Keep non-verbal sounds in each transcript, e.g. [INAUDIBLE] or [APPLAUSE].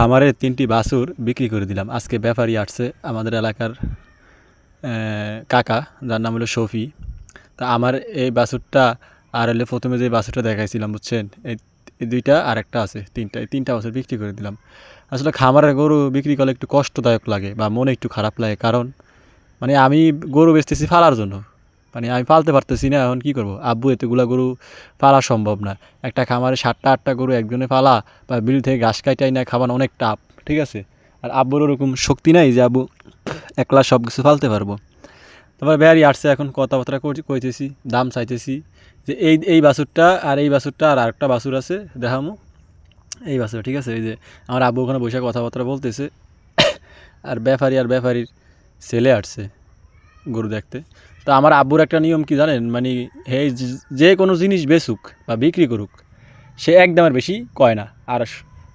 খামারে তিনটি বাছুর বিক্রি করে দিলাম। আজকে ব্যাপারী আসছে আমাদের এলাকার কাকা, যার নাম হলো শফি। তা আমার এই বাছুরটা আর হলে প্রথমে যে বাছুরটা দেখাইছিলাম, বুঝছেন? এই এই দুইটা আর একটা আছে, তিনটা, এই তিনটা বাছুর বিক্রি করে দিলাম। আসলে খামারের গরু বিক্রি করলে একটু কষ্টদায়ক লাগে বা মনে একটু খারাপ লাগে। কারণ মানে আমি গরু বেচতেছি ফালার জন্য। মানে আমি পালতে পারতেছি না, এখন কী করব? আব্বু, এতগুলা গরু পালা সম্ভব না। একটা খামারে সাতটা, আটটা গরু একজনে পালা বা বিল থেকে ঘাস কাটাই না খাওয়ানো অনেক টাপ ঠিক আছে? আর আব্বুর ওরকম শক্তি নাই যে, আব্বু, একলা সব কিছু ফালতে পারব। তারপর বেয়ারি আসছে এখন, কথাবার্তা কইতেছি, দাম চাইতেছি যে, এই এই বাছুরটা আর এই বাছুরটা আর আরেকটা বাছুর আছে, দেখামো। এই বাছুর, ঠিক আছে? এই যে, আমার আব্বু ওখানে বসে কথাবার্তা বলতেছে। [COUGHS] আর ব্যাপারী, আর ব্যাপারীর ছেলে আসছে। গরু দেখতে। তো আমার আব্বুর একটা নিয়ম কি জানেন? মানে হে যে- কোনো জিনিস বেচুক বা বিক্রি করুক, সে একদমের বেশি কয় না। আর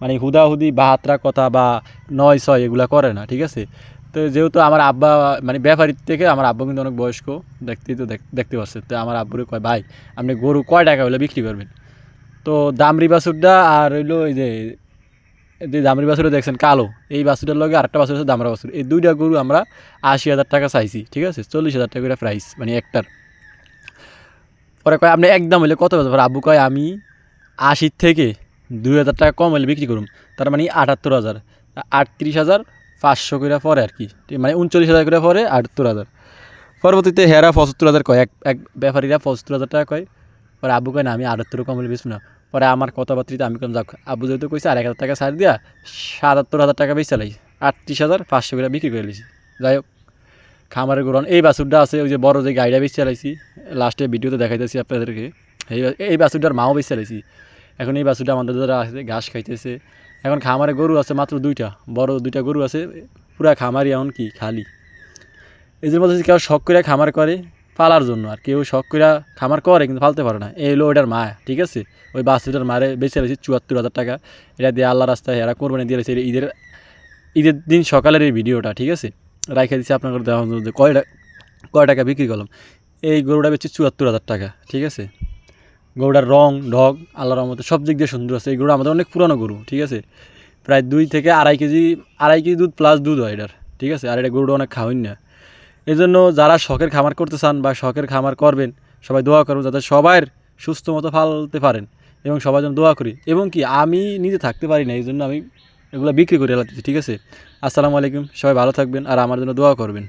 মানে হুদাহুদি বাহাত্রা কথা বা নয় ছয় এগুলা করে না, ঠিক আছে? তো যেহেতু আমার আব্বা মানে ব্যাপারীর থেকে আমার আব্বা কিন্তু অনেক বয়স্ক দেখতেই তো দেখ- দেখতে পাচ্ছে। তো আমার আব্বুরে কয়, ভাই, আপনি গরু কয় টাকা হলে বিক্রি করবেন? তো দামরি বাছুরটা আর হইল এই যে যে দামরি বাছুরটা দেখছেন, কালো। এই বাছুরটার লগে আরেকটা বাছুর আছে, দামরা বাছুর। এই দুইটা গরু আমরা আশি হাজার টাকা চাইছি, ঠিক আছে? চল্লিশ হাজার টাকা করে প্রাইস মানে একটার। পরে কয়, আপনি একদম হলে কত বেচা আব্বু কয়, আমি আশির থেকে দুই হাজার টাকা কম হলে বিক্রি করুন তার মানে আটাত্তর হাজার। আটত্রিশ হাজার পাঁচশো করে পরে আর কি। মানে উনচল্লিশ হাজার করে পরে আটাত্তর হাজার। পরবর্তীতে হেরা পঁচাত্তর হাজার কয়, এক এক ব্যাপারীরা পঁচাত্তর হাজার টাকা কয়। পরে আব্বু কয়, না, আমি আটাত্তর কম হলে বেচবো না। পরে আমার কথাবার্তিতে আমি কম যাক আব্বু যেহেতু কইছে আর এক হাজার টাকা ছাড় দিয়া সাতাত্তর হাজার টাকা বেচে চালাই আটত্রিশ হাজার পাঁচশো করে বিক্রি করে লিছি যাই হোক, খামারের গ্রহণ এই বাছুরটা আছে, ওই যে বড় যে গাড়িটা বেচে চালাইছি লাস্টে ভিডিওতে দেখাইতেছি আপনাদেরকে। এই এই বাছুরটার মাও বেচে চালাইছি এখন এই বাছুরটা আমাদের দ্বারা আছে, ঘাস খাইতেছে। এখন খামারে গরু আছে মাত্র দুইটা, বড় দুইটা গরু আছে, পুরা খামারই এখন কি খালি। এই মধ্যে কেউ শখ করে খামার করে পালার জন্য আর কেউ শখ করে খামার করে কিন্তু ফালতে পারে না। এই হলো ওটার মা ঠিক আছে? ওই বাছুরটার মারে বেঁচে রয়েছে চুয়াত্তর হাজার টাকা, এটা দিয়ে আল্লাহ রাস্তায় এরা কোরবানি দিয়ে রয়েছে ঈদের ঈদের দিন সকালের এই ভিডিওটা, ঠিক আছে? রাইখা দিচ্ছি আপনার দেওয়া কয় টা- কয় টাকা বিক্রি করলাম। এই গরুটা বেচছে চুয়াত্তর হাজার টাকা, ঠিক আছে? গরুটার রং, ঢগ, আল্লাহর রহমতে সব দিক দিয়ে সুন্দর আছে। এই গরুটা আমাদের অনেক পুরনো গরু, ঠিক আছে? প্রায় দুই থেকে আড়াই কেজি আড়াই কেজি দুধ প্লাস দুধ হয় এটার, ঠিক আছে? আর এটা গরুটা অনেক খাওয়াই না। এই জন্য যারা শখের খামার করতে চান বা শখের খামার করবেন, সবাই দোয়া করবেন যাতে সবার সুস্থ মতো ফালতে পারেন এবং সবার জন্য দোয়া করি। এবং কি, আমি নিজে থাকতে পারি না, এই জন্য আমি এগুলো বিক্রি করে এলাতেছি ঠিক আছে? আসসালামু আলাইকুম, সবাই ভালো থাকবেন আর আমার জন্য দোয়া করবেন।